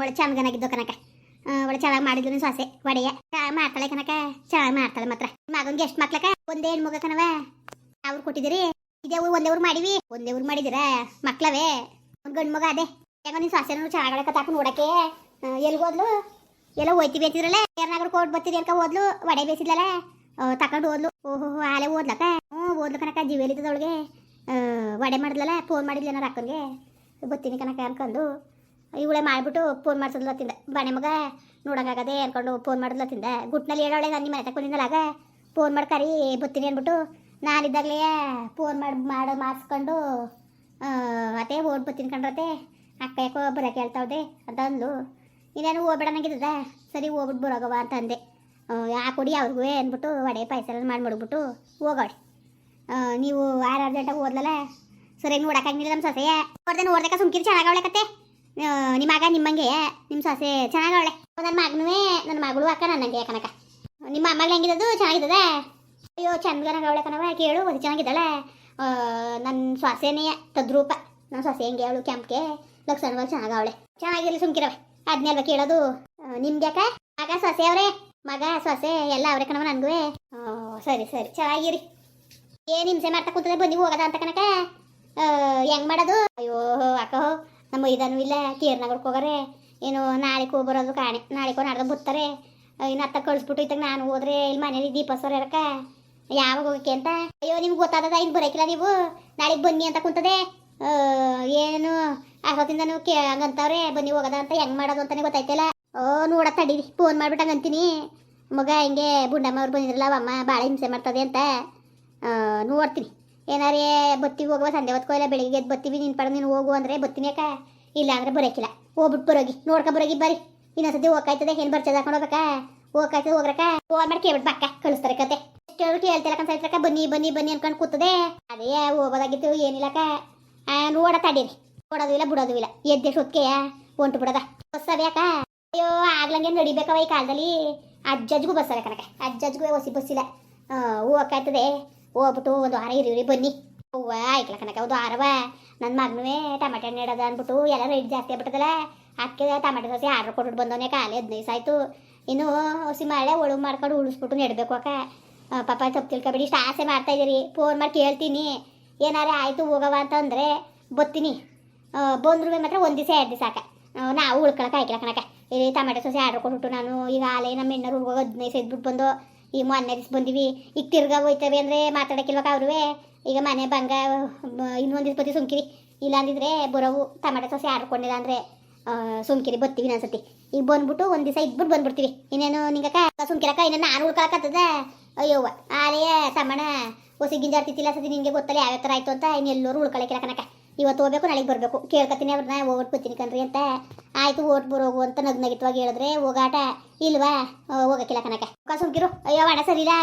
ಒಳ್ಳೆ ಚಂದಗನಾಗಿದ್ದು ಕನಕ ಒಳ್ಳೆ ಚೆನ್ನಾಗಿ ಮಾಡಿದ್ಲು ನಿನ್ ಸೊಸೆ, ಒಡೆಯ. ಮಾಡ್ತಾಳೆ ಕನಕ ಚೆನ್ನಾಗಿ ಮಾಡ್ತಾಳೆ ಮಾತ್ರ. ಮಗನ್ಗೆ ಎಷ್ಟು ಮಕ್ಳಕ ಒಂದೇ ಹೆಣ್ಮಗ ಕನವ ಅವ್ರು ಕೊಟ್ಟಿದ್ದೀರಿ? ಇದೇ ಊರು ಒಂದೇ ಊರು ಮಾಡಿವಿ? ಒಂದೇ ಊರು ಮಾಡಿದಿರ ಮಕ್ಳವೇ? ಒಂದು ಗಂಡು ಮಗ ಅದೇ. ಯಾಕೋ ಸೊಸೆ ಸೊಸೆನೂ ಚೆನ್ನಾಗಿ ತಾಕು ನೋಡಕ್ಕೆ ಹೋದ್ಲು? ಎಲ್ಲ ಹೋಯ್ತಿ ಬೇಸಿದ್ರಲ್ಲ ಯಾರನ್ನಾಗ್ರು ಕೋಟ್ ಬರ್ತೀರಿ ಅನ್ಕ ಓದ್ಲು ಒಡೆ ಬೇಸಿದ್ಲಲ್ಲ ತಕೊಂಡು ಓದ್ಲು ಓಹೋ ಆಲೆ ಓದ್ಲಕ್ಕ? ಹ್ಞೂ, ಓದ್ಲು ಕನಕ ಜೀವೆಲಿದ್ದದೊಳಗೆ ವಡೆ ಮಾಡಿದ್ಲಲ್ಲ? ಫೋನ್ ಮಾಡಿದ್ಲ ಏನಾರ ಅಕ್ಕನಿಗೆ? ಬತ್ತೀನಿ ಕನಕ ಅನ್ಕೊಂಡು ಇವಳೆ ಮಾಡಿಬಿಟ್ಟು ಫೋನ್ ಮಾಡ್ಸೋದ್ಲ ತಿಂದ. ಬಾಣೆ ಮಗ ನೋಡೋಂಗಾಗದೆ ಅನ್ಕೊಂಡು ಫೋನ್ ಮಾಡಿದ್ಲ ತಿಂದ. ಗುಟ್ನಲ್ಲಿ ಹೇಳೋಳೆ ನಾನು ನಿಮ್ಮ ಮನೆ ತಕೊಂಡಿದ್ದಲ್ಲ ಆಗ. ಫೋನ್ ಮಾಡಿ ಕರಿ, ಬತ್ತೀನಿ ಅಂದ್ಬಿಟ್ಟು ನಾನಿದ್ದಾಗಲೇ ಫೋನ್ ಮಾಡಿ ಮಾಡಿ, ಮಾಡಿಸ್ಕೊಂಡು ಅದೇ ಓಡ್ ಬತ್ತೀನಿ ಕಂಡ್ರತೆ ಅಕ್ಕ ಯಾಕೋ ಬರೋಕೆ ಹೇಳ್ತಾವ್ದೆ ಅಂತ ಅಂದ್ಲು. ಇನ್ನೇನು ಹೋಗ್ಬೇಡ ಸರಿ ಹೋಗ್ಬಿಟ್ಟು ಬರೋಗವ ಅಂತ ಅಂದೆ. ಯಾ, ಕೊಡಿ ಅವ್ರಿಗೂ ಅಂದ್ಬಿಟ್ಟು ವಡೆ ಪಾಯಸ ಮಾಡಿ ಮಾಡ್ಬಿಟ್ಟು ಹೋಗೋಡಿ ನೀವು ಆರು ಗಂಟೆಗೆ ಓದ್ಲಲ್ಲ ಸರಿಯಾಗಿ ನೋಡಕ್ಕಾಗಿಲ್ಲ ನಮ್ಮ ಸೊಸೆಯ. ನೋಡ್ದೆ ನೋಡ್ದಕ್ಕ ಸುಮ್ಕಿರಿ ಚೆನ್ನಾಗವಳೆ ಕತೆ ನಿಮ್ಮ ಮಗ ನಿಮ್ಮಂಗೆ ನಿಮ್ಮ ಸೊಸೆ ಚೆನ್ನಾಗವಳೆ ನನ್ನ ಮಗನೂ ನನ್ನ ಮಗಳು, ಅಕ್ಕ ನನ್ನಂಗೆ ಕನಕ. ನಿಮ್ಮ ಅಮ್ಮಗೆ ಹೆಂಗಿದ್ದು ಚೆನ್ನಾಗಿದ್ದದ? ಅಯ್ಯೋ ಅವಳೆ ಕಣವ ಕೇಳು ಅದು ಚೆನ್ನಾಗಿದ್ದಾಳೆ ನನ್ನ ಸೊಸೆನೇ ತದ್ರೂಪ. ನನ್ನ ಸೊಸೆ ಹೆಂಗೆ, ಅವಳು ಕೆಂಪ್ಗೆ. ಲಕ್ಷಣಗಳು ಚೆನ್ನಾಗವಳೆ ಚೆನ್ನಾಗಿರಲಿ ಸುಮ್ಕಿರವೆ ಅದನ್ನೆಲ್ಲ ಕೇಳೋದು? ನಿಮ್ಗೆ ಅಕ್ಕ ಮಗ ಸೊಸೆ ಅವ್ರೆ? ಮಗ, ಸೊಸೆ, ಎಲ್ಲ ಅವ್ರೆ ಕಣವ ನನಗೂ ಸರಿ ಸರಿ, ಚೆನ್ನಾಗಿರಿ. ಏನು ಹಿಂಸೆ ಮಾಡ್ತಾ ಕೂತದೆ ಬಂದಿ ಹೋಗದ ಅಂತ ಕನಕ ಹೆಂಗ್ ಮಾಡೋದು? ಅಯ್ಯೋ, ಅಕ್ಕ ನಮ್ಮ ಇದನ್ನು ಇಲ್ಲ ತೀರ್ನಗರ್ಗೆ ಹೋಗರೆ. ಏನು ನಾಳೆಗೂ ಬರೋದು ಕಾಣೆ ನಾಳೆಕೋ ನಾಡ್ದು ಬರ್ತಾರೆ. ಇನ್ನು ಅತ್ತ ಕಳಿಸ್ಬಿಟ್ಟು ಇತ್ತಾಗ ನಾನು ಹೋದ್ರೆ ಇಲ್ಲಿ ಮನೇಲಿ ದೀಪ ಸರ್ ಇರಕ ಯಾವಾಗ ಹೋಗಕ್ಕೆ ಅಂತ? ಅಯ್ಯೋ, ನಿಮ್ಗೆ ಗೊತ್ತಾದದ, ಇನ್ನು ಬರೋಕಿಲ್ಲ ನೀವು? ನಾಳೆಗೆ ಬನ್ನಿ ಅಂತ ಕುಂತದೆ. ಏನು ನೀವು ಕೇ, ಹಂಗಂತವ್ರೆ, ಬನ್ನಿ ಹೋಗದ ಅಂತ ಹೆಂಗ್ ಮಾಡೋದು ಅಂತಾನೆ ಗೊತ್ತಾಯ್ತಲ್ಲ. ಓ, ನೋಡ ತಡಿ ಫೋನ್ ಮಾಡ್ಬಿಟ್ಟು ಅಂತೀನಿ ಮಗ ಹಿಂಗೆ ಬುಂಡಮ್ಮ ಅವ್ರು ಬಂದಿದ್ರಲ್ಲ ಅವಮ್ಮ ಭಾಳ ಹಿಂಸೆ ಮಾಡ್ತದೆ ಅಂತ. ನೋಡ್ತೀನಿ. ಏನಾರೇ ಬತ್ತಿಗೆ ಹೋಗುವ ಸಂಜೆ ಹೊತ್ಕೋ ಇಲ್ಲ ಬೆಳಿಗ್ಗೆ ಎದ್ದು ಬತ್ತೀವಿ ನಿನ್ನ ಪಡ ನೀನು ಹೋಗು ಅಂದರೆ ಬತ್ತೀನಿ ಯಾಕ ಇಲ್ಲ ಅಂದರೆ ಬರೋಕಿಲ್ಲ. ಹೋಗ್ಬಿಟ್ಟು ಬರೋಗಿ ನೋಡ್ಕೊ ಬರೋಗಿ ಬರ್ರಿ. ಇನ್ನೊಂದ್ಸತಿ ಹೋಗ್ತದೆ ಏನು ಬರ್ಚದ ಹಾಕೊಂಡು ಹೋಗ್ಬೇಕಾ? ಹೋಗ್ತದೆ ಹೋಗ್ರಕ ಫೋನ್ ಮಾಡಿ ಕೇಳ್ಬಿಟ್ಟು ಬಕ್ಕ ಕಳಿಸ್ತಾರೆ ಕತೆ. ಎಷ್ಟು ಕೇಳ್ತಿಲ್ಲ ಕನ್ಸೈತ್ರಕ ಬನ್ನಿ ಬನ್ನಿ ಬನ್ನಿ ಅನ್ಕೊಂಡು ಕೂತದೆ. ಅದೇ ಹೋಗೋದಾಗಿತ್ತು ಏನಿಲ್ಲಕ ಆ, ನೋಡ ತಡೀರಿ. ನೋಡೋದು ಇಲ್ಲ ಬಿಡೋದು ಇಲ್ಲ. ಎದ್ದೆ ಹೊತ್ಕೆಯ ಹೊಂಟು ಬಿಡದ. ಬಸ್ ಯಾಕ ಅಯ್ಯೋ ಆಗ್ಲಂಗೆ ನಡಿಬೇಕವ ಈ ಕಾಲದಲ್ಲಿ. ಅಜ್ಜಜ್ಗೂ ಬಸ್ ಅದ ಕನಕ ಅಜ್ಜಜ್ಗೂ ಹೊಸಿ ಬಸ್ಸಿಲ್ಲ. ಹೂ ಹೋಗಾಯ್ತದೆ ಹೋಗ್ಬಿಟ್ಟು ಒಂದು ವಾರ ಇರಿ ಬನ್ನಿ. ಹೂವ ಆಯ್ಕಲ ಕನಕ ಒಂದು ವಾರವ. ನನ್ನ ಮಗನುವೇ ಟಮಾಟೆ ಹಣ್ಣು ಇಡೋದ ಅಂದ್ಬಿಟ್ಟು ಎಲ್ಲ ರೇಟ್ ಜಾಸ್ತಿ ಆಗ್ಬಿಟ್ಟದಲ್ಲ. ಅದಕ್ಕೆ ಟಮಾಟೆ ಸಸಿ ಆರ್ಡ್ರ್ ಕೊಟ್ಬಿಟ್ಟು ಬಂದವನೇ ಕಾಲೇ ಹದಿನೈದು ಆಯಿತು. ಇನ್ನು ಹಸಿ ಮಳೆ ಒಳಗೆ ಮಾಡ್ಕೊಂಡು ಉಳಿಸ್ಬಿಟ್ಟು ನೆಡ್ಬೇಕು ಅಕ್ಕ. ಪಾಪ ತಪ್ಪು ತಿಳ್ಕೊಬೇಡಿ, ಇಷ್ಟು ಆಸೆ ಮಾಡ್ತಾ ಫೋನ್ ಮಾಡಿ ಕೇಳ್ತೀನಿ. ಏನಾರೇ ಆಯಿತು ಹೋಗವ ಅಂತಂದರೆ ಬತ್ತೀನಿ. ಬಂದ್ರು ಮಾತ್ರ ಒಂದು ದಿವಸ, ಎರಡು ದಿವಸ ಅಕ್ಕ. ನಾವು ಉಳ್ಕೊಳಕ್ಕೆ ಆಯ್ಕಲ ಕಣಕ ಇಲ್ಲಿ ಟಮಾಟೆ ಸಸಿ ಆರ್ಡ್ರ್ ಕೊಟ್ಬಿಟ್ಟು ನಾನು ಈಗ ಆಲೆ ನಮ್ಮ ಹೆಣ್ಣರು ಹುಡುಗ ಹದಿನೈದು ಇದ್ಬಿಟ್ಟು ಬಂದು ಈಗ ಮೊನ್ನೆ ದಿವಸ ಬಂದಿವಿ. ಈಗ ತಿರ್ಗಾ ಹೋಯ್ತವೆ ಅಂದರೆ ಮಾತಾಡೋಕ್ಕಿಲ್ವಾಗ ಅವ್ರುವೆ? ಈಗ ಮನೆ ಬಂಗ ಇನ್ನೊಂದು ದಿವಸ ಬತ್ತಿ ಸುಮ್ಕಿರಿ. ಇಲ್ಲ ಅಂದಿದ್ರೆ ಬರೋವು ಟಮಾಟೊ ಸಸಿ ಆಡ್ಕೊಂಡಿಲ್ಲ ಅಂದ್ರೆ ಸುಮ್ಕಿರಿ ಬತ್ತೀವಿ ಅನ್ಸತಿ ಈಗ ಬಂದ್ಬಿಟ್ಟು ಒಂದು ದಿವಸ ಇದ್ಬಿಟ್ಟು ಬಂದ್ಬಿಡ್ತೀವಿ. ಇನ್ನೇನು ನಿಂಗಕ್ಕ ಸುಮ್ಕಿರಕ್ಕ, ಇನ್ನೇನು ನಾನು ಉಳ್ಕೊಳಕತ್ತದ ಅಯ್ಯೋವ್ವ ಆಲೆಯ ತಮ್ಮಣ ಹೊಸ ಗಿಂಜಾಡ್ತಿತ್ತಿಲ್ಲ ಸತಿ ನಿಂಗೆ ಗೊತ್ತಲ್ಲ ಯಾವ ಥರ ಆಯ್ತು ಅಂತ ಇನ್ನೆಲ್ಲರೂ ಉಳ್ಕೊಳಕ್ಕಿಲ್ಲ ಕನಕ ಇವತ್ತು ಹೋಗ್ಬೇಕು, ನಾಳೆಗೆ ಬರಬೇಕು. ಕೇಳ್ಕೊತೀನಿ ಅವ್ರನ್ನ ಓಟ್ ಬತ್ತೀನಿ ಕಣ್ರಿ ಅಂತ. ಆಯ್ತು, ಓಟ್ ಬರೋಗು ಅಂತ ನಗ್ ನಗಿತವಾಗಿ ಹೇಳಿದ್ರೆ, ಹೋಗಾಟ. ಇಲ್ವಾ? ಹೋಗಕ್ಕಿಲ್ಲ ಕನಕ ಸುಮ್ಕಿರು ಅಯ್ಯೋ ವಡ ಸರಿಲ್ಲ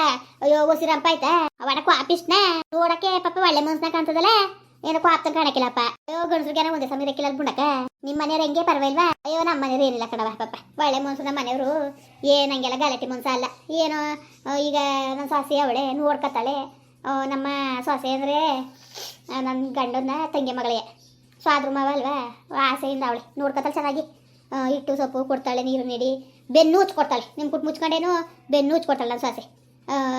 ಅಯ್ಯೋ ಹೊಸಿರಂಪ ಆಯ್ತಾ? ಅವನ ಕ್ವಾಪಿಸ್ನ ನೋಡಕ್ಕೆ ಪಾಪ ಒಳ್ಳೆ ಮನ್ಸ್ನ ಕಾಣ್ತದಲ್ಲ? ಏನೋ ಕ್ವಾಪ್ತನ್ ಕಾಣಕ್ಕಿಲ್ಲಪ್ಪ ಅಯ್ಯೋ ಗಂಡಸ್ರಿಗೇನ ಒಂದೇ ಸಮಯ ಇರಕ್ಕಿಲ್ಲ ಬುಣಕ ನಿಮ್ಮ ಮನೆಯವ್ರು ಹೆಂಗೆ? ಪರವಾಗಿಲ್ವಾ? ಅಯ್ಯೋ ನಮ್ಮ ಮನೆಯವ್ರು ಏನಿಲ್ಲ ಕಣವ ಪಾಪ. ಒಳ್ಳೆ ಮನ್ಸು ನಮ್ಮ ಮನೆಯವರು. ಏನ್ ಹಂಗೆಲ್ಲ ಗಲಾಟೆ ಮನ್ಸ ಅಲ್ಲ ಏನೋ ಈಗ ನನ್ನ ಸಾಸಿ ಅವಳೆ ನೋಡ್ಕತ್ತಾಳೆ. ನಮ್ಮ ಸೊಸೆ ಅಂದರೆ ನನ್ನ ಗಂಡನ ತಂಗಿ ಮಗಳೇ ಸ್ವಾದ್ರ ಮಾವ ಅಲ್ವಾ? ಆಸೆಯಿಂದ ಅವಳೆ. ನೋಡ್ಕೊತಾಳೆ ಚೆನ್ನಾಗಿ. ಹಿಟ್ಟು, ಸೊಪ್ಪು ಕೊಡ್ತಾಳೆ, ನೀರು ನೀಡಿ. ಬೆನ್ನು ಕೊಡ್ತಾಳೆ ನಿಮ್ಮ ಕುಟ್ ಮುಚ್ಕೊಂಡೇನು ಬೆನ್ನು ಕೊಡ್ತಾಳೆ ನನ್ನ ಸೊಸೆ.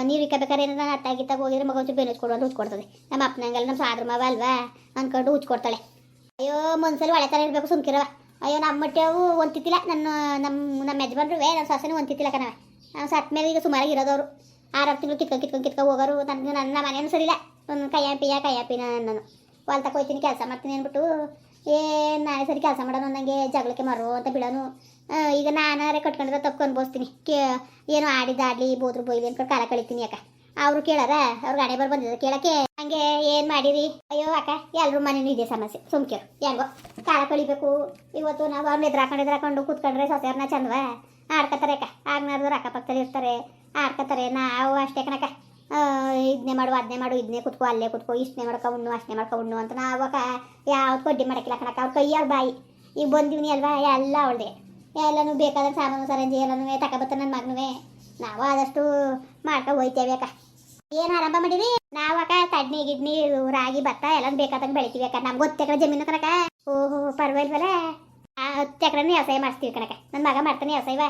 ನೀರು ಇಕ್ಕಬೇಕಾದ್ರೆ ನಾನು ಅತ್ತ ಗಿತ್ತಾಗ ಹೋಗಿದ್ರೆ ಮಗ ಒಂಚೂರು ಬೆನ್ನು ಉಚ್ಕೊಡು ಅಂತ ಉಚ್ಕೊಡ್ತದೆ ನಮ್ಮ ಅಪ್ಪನಂಗಲ್ಲ ನಮ್ಮ ಸ್ವಾದ್ರ ಮಾವ ಅಲ್ವಾ? ಅಂದ್ಕೊಂಡು ಉಚ್ಕೊಡ್ತಾಳೆ ಅಯ್ಯೋ, ಮನ್ಸಲ್ಲಿ ಒಳೆ ಥರ ಇರಬೇಕು ಸುಮ್ಕಿರವ. ಅಯ್ಯೋ, ನಮ್ಮ ಮಟ್ಟೆವು ಒಂತಿತ್ತಿಲ್ಲ ನನ್ನ, ನಮ್ಮ ನಮ್ಮ ಯಜಮಾನ್ರು ನನ್ನ ಸೊಸೆನೂ ಒಂತಿತ್ತಿಲ್ಲ ಕಣವ. ನಾವು ಸತ್ತ ಮೇಲೆ ಈಗ ಸುಮಾರಾಗಿ ಇರೋದವರು. ಆರಾರು ತಿಂಗಳು ಕಿತ್ಕೊಂಡು ಕಿತ್ಕೊಂಡು ಕಿತ್ಕೊ, ಹೋಗೋರು. ನನಗೆ ನನ್ನ ಮನೇನು ಸರಿಯಿಲ್ಲ. ನನ್ನ ಕೈಯ, ಪಿಯ, ಕೈಯ, ಪಿನ ನಾನು ಹೊಲ್ತಕ್ಕೆ ಹೋಯ್ತೀನಿ, ಕೆಲಸ ಮಾಡ್ತೀನಿ ಅಂದ್ಬಿಟ್ಟು, ಏ, ನಾಳೆ ಸರಿ ಕೆಲಸ ಮಾಡೋನು ನನಗೆ ಜಗಳಕ್ಕೆ ಮರು ಅಂತ ಬಿಡೋನು. ಈಗ ನಾನಾರೆ ಕಟ್ಕೊಂಡಿರೋ ತಪ್ಪು ಅನ್ಭವಿಸ್ತೀನಿ. ಕೇ, ಏನೋ ಆಡಿದಾಡ್ಲಿ ಬೋದ್ರು ಬೈಲಿ ಅನ್ಕೊಂಡು ಕಾಲ ಕಳಿತೀನಿ ಅಕ್ಕ. ಅವರು ಕೇಳಾರ? ಅವ್ರು ಗಾಡಿ ಬರ್ ಬಂದಿದ್ರು ಕೇಳಕ್ಕೆ? ಹಂಗೆ ಏನು ಮಾಡಿರಿ? ಅಯ್ಯೋ, ಅಕ್ಕ ಎಲ್ಲರೂ ಮನೇನು ಇದೆ ಸಮಸ್ಯೆ. ಸುಮ್ಕಿರು ಹೆಂಗೋ, ಕಾಲ ಕಳಿಬೇಕು. ಇವತ್ತು ನಾವು ಅವ್ರನ್ನ ಎದುರಾಕೊಂಡು ಎದುರಾಕೊಂಡು ಕೂತ್ಕೊಂಡ್ರೆ ಸೊಸೆಯವ್ರನ್ನ ಚಂದವ? ಆಡ್ಕೊತಾರೆ ಅಕ್ಕ. ಆಗ್ನಾರ್ದವ್ರು ಅಕ್ಕಪಕ್ಕದಲ್ಲಿ ಇರ್ತಾರೆ ಆಡ್ಕತಾರೆ ನಾವು ಅಷ್ಟೇ ಕಣಕ ಇದನ್ನೇ ಮಾಡು ಅದನ್ನೇ ಮಾಡು ಇದನ್ನೇ ಕುತ್ಕೋ, ಅಲ್ಲೇ ಕುತ್ಕೋ ಇಷ್ಟನೇ ಮಾಡ್ಕೊ ಉಣ್ಣು ಅಷ್ಟನೇ ಮಾಡ್ಕೊ ಉಣ್ಣು ಅಂತ ನಾವು ಕ ಯಾವ ಕೊಡ್ಡಿ ಮಾಡಕ್ಕಿಲ್ಲ ಕಣಕ ಅವ್ರ ಕೈಯಾಗ ಬಾಯಿ, ಈಗ ಬಂದಿವ್ನಿ ಅಲ್ವಾ, ಎಲ್ಲ ಅವಳದೆ. ಎಲ್ಲನೂ ಬೇಕಾದ ಸಾಮಾನು, ಸರಂಜಿ ಎಲ್ಲನೂ ತಗೊಬತ್ತ ನನ್ನ ಮಗನೂ ನಾವು ಆದಷ್ಟು ಮಾಡ್ಕೊ ಹೋಯ್ತೇವೆ ಅಕ್ಕ. ಏನು ಆರಂಭ ಮಾಡಿರಿ ನಾವು ಅಕ್ಕ ತಡ್ನಿ, ಗಿಡ್ನಿ, ರಾಗಿ, ಭತ್ತ ಎಲ್ಲ ಬೇಕಾದಂಗೆ ಬೆಳಿತೀವಿ ಅಕ್ಕ. ನಮ್ಗೆ ಗೊತ್ತಕ್ಕ ಜಮೀನು ಕಣಕ ಓಹೋ ಆ, ಹತ್ತು ಎಕರೆ ವ್ಯವಸಾಯ ಮಾಡ್ತೀವಿ ಕಣಕ ನನ್ನ ಮಗ ಮಾಡ್ತಾನೆ ವ್ಯವಸಾಯವ.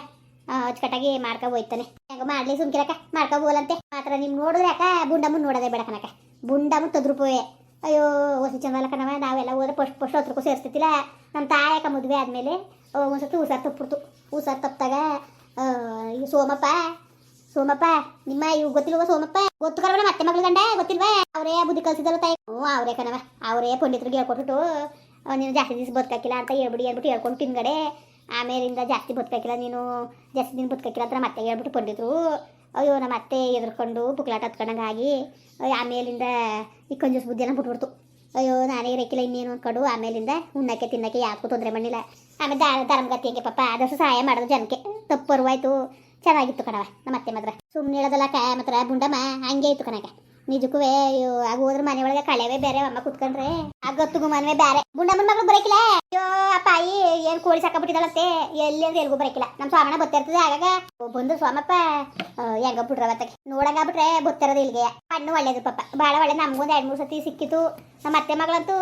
ಅಚ್ಚುಕಟ್ಟಾಗಿ ಮಾಡ್ಕೊ ಹೋಯ್ತಾನೆ. ಹೆಂಗ ಮಾಡ್ಲಿ ಸುಮ್ಕಿರಕ ಮಾಡ್ಕೊ ಹೋಗಲಂತೆ ಮಾತ್ರ ನಿಮ್ ನೋಡಿದ್ರೆ ಯಾಕ ಬುಂಡಮ್ಮನ್ ನೋಡದೆ ಬೇಡ ಕಣಕ ಬುಂಡಮ್ಮ ತದ್ರುಪೋಯೆ. ಅಯ್ಯೋ ಹೊಸ ಚಂದಲ್ಲ ಕಣವ, ನಾವೆಲ್ಲ ಹೋದ್ರೆ ಫಸ್ಟ್ ಫಸ್ಟ್ ಹತ್ರಕ್ಕೂ ಸೇರಿಸ್ತಿಲ್ಲ ನಮ್ಮ ತಾಯಕ ಮದುವೆ ಆದಮೇಲೆ ಒಂದ್ಸತಿ ಹುಷಾರ್ ತಪ್ಪಿಡ್ತು ಹುಷಾರ್ ತಪ್ಪಿದಾಗ ಈ ಸೋಮಪ್ಪ ಸೋಮಪ್ಪ, ನಿಮ್ಮ ಇವ್ ಗೊತ್ತಿಲ್ವ ಸೋಮಪ್ಪ? ಗೊತ್ತು ಕರವ ಮತ್ತೆ ಮಗಳ ಗಂಡ, ಗೊತ್ತಿಲ್ವಾ? ಅವರೇ ಬುದ್ಧಿ ಕಲ್ಸಿದ್ರು ತಾಯಿ. ಹ್ಞೂ, ಅವರೇ ಕಣವ. ಅವರೇ ಪಂಡಿತರಿಗೆ ಹೇಳ್ಕೊಟ್ಬಿಟ್ಟು ನೀನು ಜಾಸ್ತಿ ದಿವಸ ಬದುಕಾಕಿಲ್ಲ ಅಂತ ಹೇಳ್ಬಿಡಿ ಹೇಳ್ಬಿಟ್ಟು ಹೇಳ್ಕೊಂಡು ತಿನ್ಗಡೆ. ಆಮೇಲಿಂದ ಜಾಸ್ತಿ ಬದುಕಾಕಿಲ್ಲ ನೀನು ಜಾಸ್ತಿ ದಿನ ಬದುಕಾಕಿಲ್ಲ ಅಂದ್ರೆ ಮತ್ತೆ ಹೇಳ್ಬಿಟ್ಟು ಪಂಡಿತರು ಅಯ್ಯೋ, ನಮ್ಮ ಅತ್ತೆ ಎದುರ್ಕೊಂಡು ಬುಕ್ಲಾಟ ಹತ್ಕೊಂಡಂಗೆ ಆಗಿ ಆಮೇಲಿಂದ ಈ ಕಂಜೂಸ್ ಬುದ್ಧಿಯನ್ನ ಬಿಟ್ಬಿಡ್ತು ಅಯ್ಯೋ, ನಾನೇ ಇರಕ್ಕಿಲ್ಲ ಇನ್ನೇನು ಅನ್ಕೊಂಡು ಆಮೇಲಿಂದ ಉಣ್ಣಕ್ಕೆ ತಿನ್ನಕ್ಕೆ ಯಾಕೂ ತೊಂದರೆ ಮಾಡಿಲ್ಲ ಆಮೇಲೆ ದಾರ ಧರ್ಮಗತಿ ಹೆಂಗೆ ಪಾಪ, ಆದಷ್ಟು ಸಹಾಯ ಮಾಡೋದು ಜನಕ್ಕೆ. ತಪ್ಪರ್ವಾಯ್ತು ಚೆನ್ನಾಗಿತ್ತು ಕಣವ ನಮ್ಮ ಅತ್ತೆ ಮಾತ್ರ. ಸುಮ್ಮನೆ ಹೇಳೋದಲ್ಲ ಕಾಯ ಮಾತ್ರ, ಬುಂಡಮ್ಮ, ಹಂಗೆ ಇತ್ತು ಕಣಕ ನಿಜಕ್ಕೂ ಆಗ ಹೋದ್ರ ಮನೆ ಒಳಗೆ ಕಳೆವೇ ಬೇರೆ ಅಮ್ಮ ಕುತ್ಕೊಂಡ್ರೆ. ಆಗತ್ತುಗು ಮನವೇ ಬೇರೆ ಗುಂಡಮ್ಮನ ಮಗಳು ಬರಕಿಲ್ಲ. ಅಯ್ಯೋ ಅಪ್ಪಾಯಿ ಏನ್ ಕೋಳಿ ಸಾಕಬಿಟ್ಟಿದಳಂತೆ ಎಲ್ಲಿ ಅಂದ್ರೆ ಎಲ್ಗೂ ಬರಕಿಲ್ಲ. ನಮ್ ಸ್ವಾಮನ ಬತ್ತಿರ್ತದೆ ಆಗಾಗ ಬಂದು ಸ್ವಾಮಪ್ಪ ಆ, ಹೆಂಗ ನೋಡಂಗ ಬಿಟ್ರೆ ಬತ್ತಿರೋದು ಇಲ್ಲಿಗೆ ಹಣ್ಣು ಒಳ್ಳೇದು ಪಾಪ. ಭಾಳ ಒಳ್ಳೆ ನಮ್ಗೊಂದು ಎರಡ್ ಮೂರು ಸತಿ ಸಿಕ್ಕಿತು. ನಮ್ಮ ಅತ್ತೆ ಮಗಳಂತೂ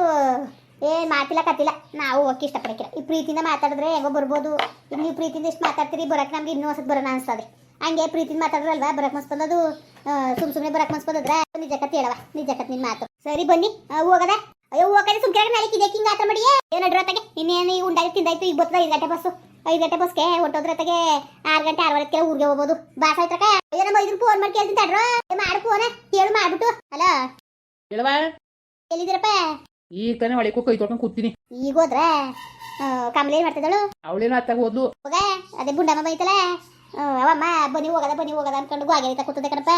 ಏನ್ ಮಾತಿಲ್ಲ ಕತ್ತಿಲ್ಲ. ನಾವು ಹೋಗಕ್ಕೆ ಇಷ್ಟಪಡಕ್ಕಿಲ್ಲ. ಈ ಪ್ರೀತಿಯಿಂದ ಮಾತಾಡಿದ್ರೆ ಹೆಂಗೋ ಬರ್ಬೋದು. ಈಗ ನೀವು ಪ್ರೀತಿಯಿಂದ ಎಷ್ಟು ಮಾತಾಡ್ತೀರಿ ಬರಕ್ಕೆ ನಮ್ಗೆ ಇನ್ನೂ ಹೊಸದು ಬರೋಣ ಅನ್ಸ್ತದೆ. ಹಂಗೆ ಪ್ರೀತಿಯಿಂದ ಮಾತಾಡ್ರಲ್ವಾ ಬರಕ್ ಮನ್ಸ್ ಬಂದದು ಸುಮ್ ಸುಮ್ಮನೆ ಬರಕ್ ಮನ್ಸ್ ಬಂದದ್ರೆ ನಿಜ ಕತ್ತಿ ಹೇಳವ ನಿಜ ಕತ್ ನಿನ್ ಮಾತು. ಸರಿ ಬನ್ನಿ. ಹೋಗದ? ಅಯ್ಯೋ ಹೋಗದೆ ಸುಮ್ಕೆ ನಾಳೆ ಇದೆ ಹಿಂಗ ಆತ ಮಾಡಿ ಏನ್ ಅಡ್ರತ್ತಾಗೆ ಇನ್ನೇನು ಈಗ ಉಂಡಾಗಿ ತಿಂದಾಯ್ತು ಈಗ ಬರ್ತದ ಐದು ಗಂಟೆ ಬಸ್ಸು. ಐದು ಗಂಟೆ ಬಸ್ಗೆ ಹೊಟ್ಟೋದ್ರತ್ತಾಗೆ ಆರು ಗಂಟೆ ಆರವರೆಗೆ ಊರಿಗೆ ಹೋಗ್ಬೋದು. ಬಾಸ್ ಆಯ್ತಕ ಅಯ್ಯೋ ನಮ್ಮ ಐದು ಫೋನ್ ಮಾಡಿ ಕೇಳ್ತೀನಿ ತಡ್ರೋ. ಏ, ಮಾಡು ಫೋನ ಕೇಳು ಮಾಡ್ಬಿಟ್ಟು. ಹೇಳವ? ಎಲ್ಲಿದ್ದೀರಪ್ಪ? ಈಗ ತಾನೇ ಒಳಗೆ ಕೈ ತೊಳ್ಕೊಂಡು ಕೂತೀನಿ. ಈಗ ಹೋದ್ರೆ ಕಮಲಿ ಏನ್ ಮಾಡ್ತಿದ್ದಳು? ಅವಳೇನು ಅತ್ತಾಗ ಹೋದ್ಲು. ಹೋಗ ಅದೇ ಬುಂಡಮ್ಮ ಬೈತಲ್ಲ ಅವಮ್ಮ ಬನ್ನಿ ಹೋಗದ ಬನ್ನಿ ಹೋಗದ ಅನ್ಕೊಂಡು ಗಾಗೆ ಕೂತದೆ ಕಣಪ್ಪ.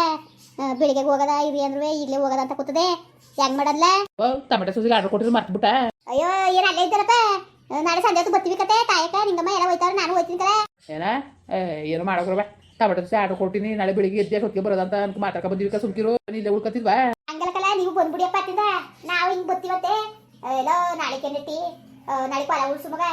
ಬೆಳಿಗ್ಗೆ ಹೋಗದ ಇರಿ ಅಂದ್ರೆ ಈಗಲೇ ಹೋಗದ ಅಂತ ಕೂತದೆ. ಹೆಂಗ್ ಮಾಡಲ್ಲ ಟೊಮೆಟೊ ಸೂಸಿಗೆ ಆರ್ಡರ್ ಕೊಟ್ಟಿದ್ರು ಮರ್ತ್ಬಿಟ್ಟ. ಅಯ್ಯೋ ಏನ್ ಅಲ್ಲೇ ಇದ್ದಾರಪ್ಪ? ನಾಳೆ ಸಂಜೆ ಹೊತ್ತು ಬರ್ತೀವಿ ಕತೆ ತಾಯಕ ನಿಂಗಮ್ಮ ಎಲ್ಲ ಹೋಯ್ತಾರ ನಾನು ಹೋಯ್ತೀನಿ ಕಲ ಏನ? ಏನು ಮಾಡೋಕ್ರವ ಟೊಮೆಟೊ ಸೂಸಿ ಆರ್ಡರ್ ಕೊಟ್ಟಿನಿ ನಾಳೆ ಬೆಳಿಗ್ಗೆ ಎದ್ದೆ ಹೊತ್ತಿಗೆ ಬರೋದಂತ ಅನ್ಕೊಂಡು ಮಾತಾಡ್ಕೊ ಬಂದಿವಿ ಸುಮ್ಕಿರು. ಇಲ್ಲೇ ಬಂದ್ಬಿಡಿಯಪ್ಪ ಅತ್ತಿಂದ. ನಾವು ಹಿಂಗೆ ಬತ್ತೀವತ್ತೆ ಎಲ್ಲೋ ನಾಳೆ ನೆಟ್ಟಿ ನಾಳೆ ಹೊಲ ಉಳ್ಸು ಮಗ.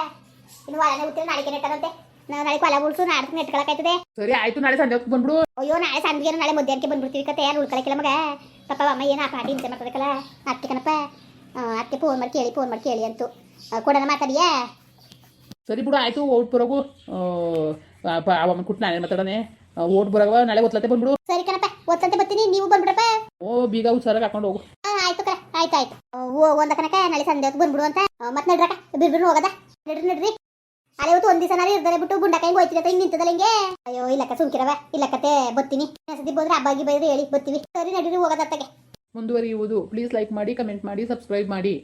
ಇನ್ನು ಹೊಲನೇ ಉತ್ತಿರ ನಾಳೆ ನೆಟ್ಟದಂತೆ ನಾಳೆ ಹೊಲ ಉಳ್ಸು ನಾಡ್ದು ನೆಟ್ಕೊಳಕಾಯ್ತದೆ ಸರಿ ಆಯ್ತು ನಾಳೆ ಸಂಜೆ ಹೊತ್ತಿಗೆ ಬಂದ್ಬಿಡು. ಅಯ್ಯೋ ನಾಳೆ ಸಂಜೆಗೆ ನಾಳೆ ಮಧ್ಯಾಹ್ನಕ್ಕೆ ಬಂದ್ಬಿಡ್ತೀವಿ ಕತೆ. ಯಾರು ಉಳ್ಕೊಳಕಿಲ್ಲ ಮಗ. ಪಾಪ ಅಮ್ಮ ಏನು ಆ ಪಾಟಿ ಹಿಂಸೆ ಮಾಡ್ತದಕ್ಕಲ್ಲ ಅತ್ತೆ ಕಣಪ್ಪ. ಅತ್ತಿ ಫೋನ್ ಮಾಡಿ ಕೇಳಿ ಫೋನ್ ಮಾಡಿ ಕೇಳಿ ಅಂತು. ಕೊಡೋಣ ಮಾತಾಡಿಯಾ? ಸರಿ ಬಿಡು ಆಯ್ತು ಓಟ್ ಬರೋಗು. ಅವಮ್ಮ ಕುಟ್ಟು ನಾನೇ ಮಾತಾಡೋಣ ಓಟ್ ಬರೋಗ ನಾಳೆ ಒತ್ಲತ್ತೆ ಬಂದ್ಬಿಡು. ಸರಿ ನೀವು ಬಂದ್ಬಿಡಪ್ಪ. ಓ ಬೀಗ ಹುಷಾರಾಗಿ ಹಾಕೊಂಡು ಹೋಗು. ಆ, ಆಯ್ತು ಕಣ ಆಯ್ತು ಆಯ್ತು. ಓ ಒಂದ ಕನಕ ನಾಳೆ ಸಂಜೆ ಹೊತ್ತು ಬಂದ್ಬಿಡು ಅಂತ. ಮತ್ತೆ ನಡ್ರಕ ಬಿರ್ಬಿರು ಹೋಗದ. ನಡ್ರಿ ನಡ್ರಿ. ಅಲ್ಲಿ ಇವತ್ತು ಒಂದ್ ದಿವಸ ಇರ್ತಾರೆ ಬಿಟ್ಟು ಗುಂಡಕ ಹಿಂಗ್ ಹೋಯ್ತಿರತ್ತ ಹಿಂಗ್ ನಿಂತದಲ್ಲ ಹಿಂಗೆ. ಅಯ್ಯೋ ಇಲ್ಲಕ ಸುಮ್ಕಿರವ. ಇಲ್ಲಕತೆ ಬತ್ತೀನಿ. ಸದಿ ಬಂದ್ರೆ ಹಬ್ಬಾಗಿ ಬೈದ್ರೆ ಹೇಳಿ ಬತ್ತೀವಿ. ಸರಿ ನಡೀರಿ ಹೋಗದತ್ತಗೆ ಮುಂದುವರಿಯುವುದು. ಪ್ಲೀಸ್ ಲೈಕ್ ಮಾಡಿ ಕಮೆಂಟ್ ಮಾಡಿ ಸಬ್ಸ್ಕ್ರೈಬ್ ಮಾಡಿ.